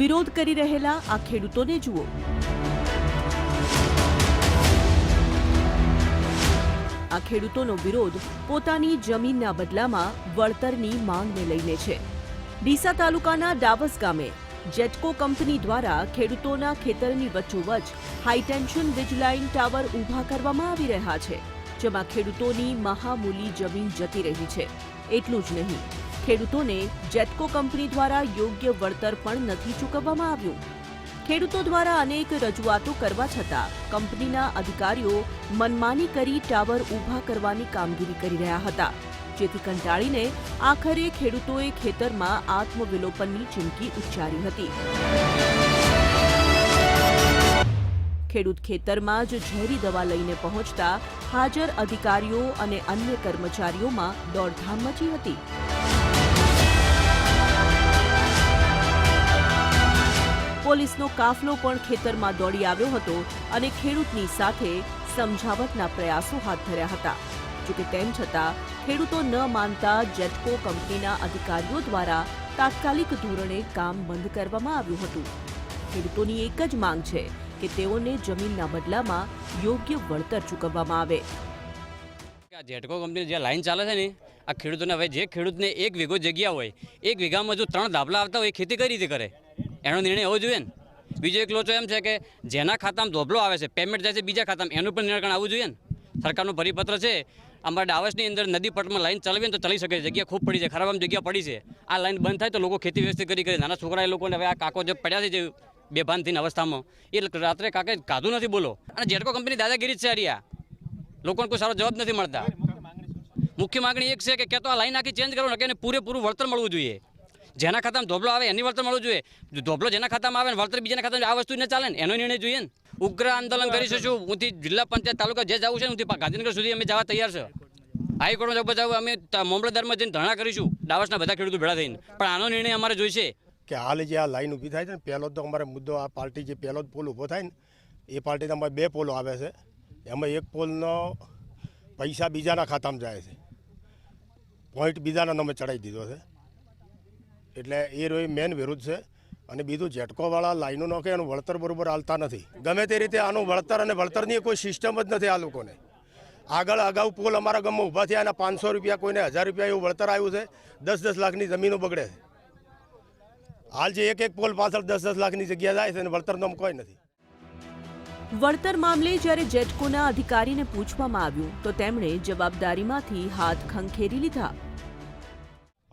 વિરોધ કરી રહેલા આ ખેડૂતોને જુઓ. આ ખેડૂતોનો વિરોધ પોતાની જમીનના બદલામાં વળતરની માંગને લઈને છે. ડીસા તાલુકાના ડાવસ ગામે જેટકો કંપની દ્વારા ખેડૂતોના ખેતરની વચ્ચોવચ હાઈટેન્શન વીજલાઇન ટાવર ઊભા કરવામાં આવી રહ્યા છે, જેમાં ખેડૂતોની મહામૂલી જમીન જતી રહી છે. એટલું જ નહીં ખેડૂતોને જેટકો કંપની દ્વારા યોગ્ય વળતર પણ નથી ચૂકવવામાં આવ્યું. ખેડૂતો દ્વારા અનેક રજૂઆતો કરવા છતાં કંપનીના અધિકારીઓ મનમાની કરી ટાવર ઊભા કરવાની કામગીરી કરી રહ્યા હતા, જેથી કંટાળીને આખરે ખેડૂતોએ ખેતરમાં આત્મવિલોપનની ચીમકી ઉચ્ચારી હતી. ખેડૂત ખેતરમાં જ ઝેરી દવા લઈને પહોંચતા હાજર અધિકારીઓ અને અન્ય કર્મચારીઓમાં દોડધામ મચી હતી. પોલીસનો કાફલો પણ ખેતરમાં દોડી આવ્યો હતો અને ખેડૂતની સાથે સમજાવટના પ્રયાસો હાથ ધર્યા હતા. જોકે તેમ છતાં, ખેડૂતો ન માનતા જેટકો કંપનીના અધિકારીઓ દ્વારા તાત્કાલિક ધોરણે કામ બંધ કરવામાં આવ્યું હતું. ખેડૂતોની એક જ માંગ છે કે તેઓને જમીનના બદલામાં યોગ્ય વળતર ચૂકવવામાં આવે. આ જેટકો કંપની જે લાઈન ચાલે છે ને, આ ખેડૂતોને હવે જે ખેડૂતને એક વીઘો જગ્યા હોય, એક વીઘામાં જો ત્રણ ધાબલા આવતા હોય ખેતી કઈ રીતે કરે? એનો નિર્ણય હોવો જોઈએ ને. બીજો એક લોચો એમ છે કે જેના ખાતામાં ધોબલો આવે છે પેમેન્ટ જાય છે બીજા ખાતામાં, એનું પણ નિરાકરણ આવવું જોઈએ ને. સરકારનું પરિપત્ર છે, અમારા ડાવસની અંદર નદી પટમાં લાઈન ચલાવીએ તો ચલી શકે છે, જગ્યા ખૂબ પડી છે, ખરાબ આમ જગ્યા પડી છે. આ લાઈન બંધ થાય તો લોકો ખેતી વ્યવસ્થિત કરી કરે. નાના છોકરા એ લોકોને હવે આ કાકો જે પડ્યા છે જે બેભાન થઈને અવસ્થામાં, એ રાત્રે કાકે કાધું નથી બોલો. અને જેટકો કંપની દાદાગીરી જ છે હરિયા લોકોને કોઈ સારો જવાબ નથી મળતા. મુખ્ય માગણી એક છે કે ક્યાં તો આ લાઈન આખી ચેન્જ કરો ને કે પૂરેપૂરું વળતર મળવું જોઈએ. જેના ખાતામાં ધોબલો આવે એની વળતર મળવું જોઈએ. ધોબલો જેના ખાતામાં આવે ને વળતર બીજાના ખાતામાં આ વસ્તુ ન ચાલે ને એનો નિર્ણય જોઈએ ને. ઉગ્ર આંદોલન કરીશું હુંથી જિલ્લા પંચાયત તાલુકા જે જવું છે ને હુંથી ગાંધીનગર સુધી અમે જવા તૈયાર છે. હાઈકોર્ટમાં જવું જવું અમે મામલતદારમાં જઈને ધરણા કરીશું. ડાવસના બધા ખેડૂતો ભેળા થઈને. પણ આનો નિર્ણય અમારે જોઈશે. કે હાલ જે આ લાઈન ઊભી થાય છે ને પહેલો તો અમારે મુદ્દો આ પાર્ટી જે પહેલો જ પોલ ઊભો થાય ને એ પાર્ટીના અમારે બે પોલો આવે છે. એમાં એક પોલનો પૈસા બીજાના ખાતામાં જાય છે. પોઈન્ટ બીજાના નામે ચડાવી દીધો છે. એટલે એ રોય મેન વિરુદ્ધ છે. અને બીજું ઝટકોવાળા લાઈનો નાખે એનું વળતર બરોબર હાલતા નથી. ગમે તે રીતે આનું વળતર અને વળતરની કોઈ સિસ્ટમ જ નથી આ લોકોને. આગળ અગાઉ પોલ અમારા ગામમાં ઊભા થયા અને પાંચસો રૂપિયા કોઈને હજાર રૂપિયા એવું વળતર આવ્યું છે. દસ દસ લાખની જમીનો બગડે છે. હાલ જે એક એક પોલ પાછળ દસ દસ લાખની જગ્યા જાય છે અને વળતરનો કોઈ નથી. વળતર મામલે જ્યારે જેટકોના અધિકારીને પૂછવામાં આવ્યું, તો તેમણે જવાબદારીમાંથી હાથ ખંખેરી લીધા.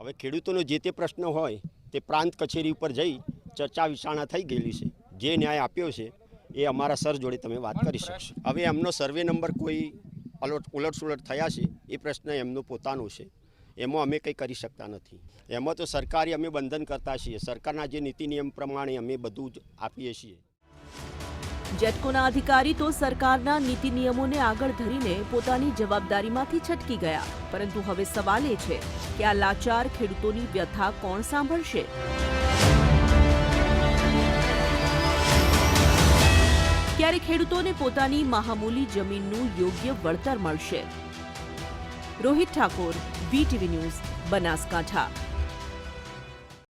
હવે ખેડૂતોનો જે તે પ્રશ્ન હોય તે પ્રાંત કચેરી ઉપર જઈ ચર્ચા વિચારણા થઈ ગયેલી છે. જે ન્યાય આપ્યો છે એ અમારા સર જોડે તમે વાત કરી શકશો હવે એમનો સર્વે નંબર કોઈ અલોટ ઉલટસુલટ થયા છે એ પ્રશ્ન એમનો પોતાનો છે. એમાં અમે કંઈ કરી શકતા નથી. એમાં તો સરકારી અમે બંધન કરતા છીએ. સરકારના જે નીતિ નિયમ પ્રમાણે અમે બધું જ આપીએ છીએ. જેટકોના અધિકારી તો સરકારના નીતિ નિયમોને આગળ ધરીને પોતાની જવાબદારીમાંથી છટકી ગયા. પરંતુ હવે સવાલ એ છે કે આ લાચાર ખેડૂતોની વ્યથા કોણ સાંભળશે? ક્યારે ખેડૂતોને પોતાની મહામૂલી જમીનનું યોગ્ય વળતર મળશે? Rohit Thakor VTV news, Banaskantha.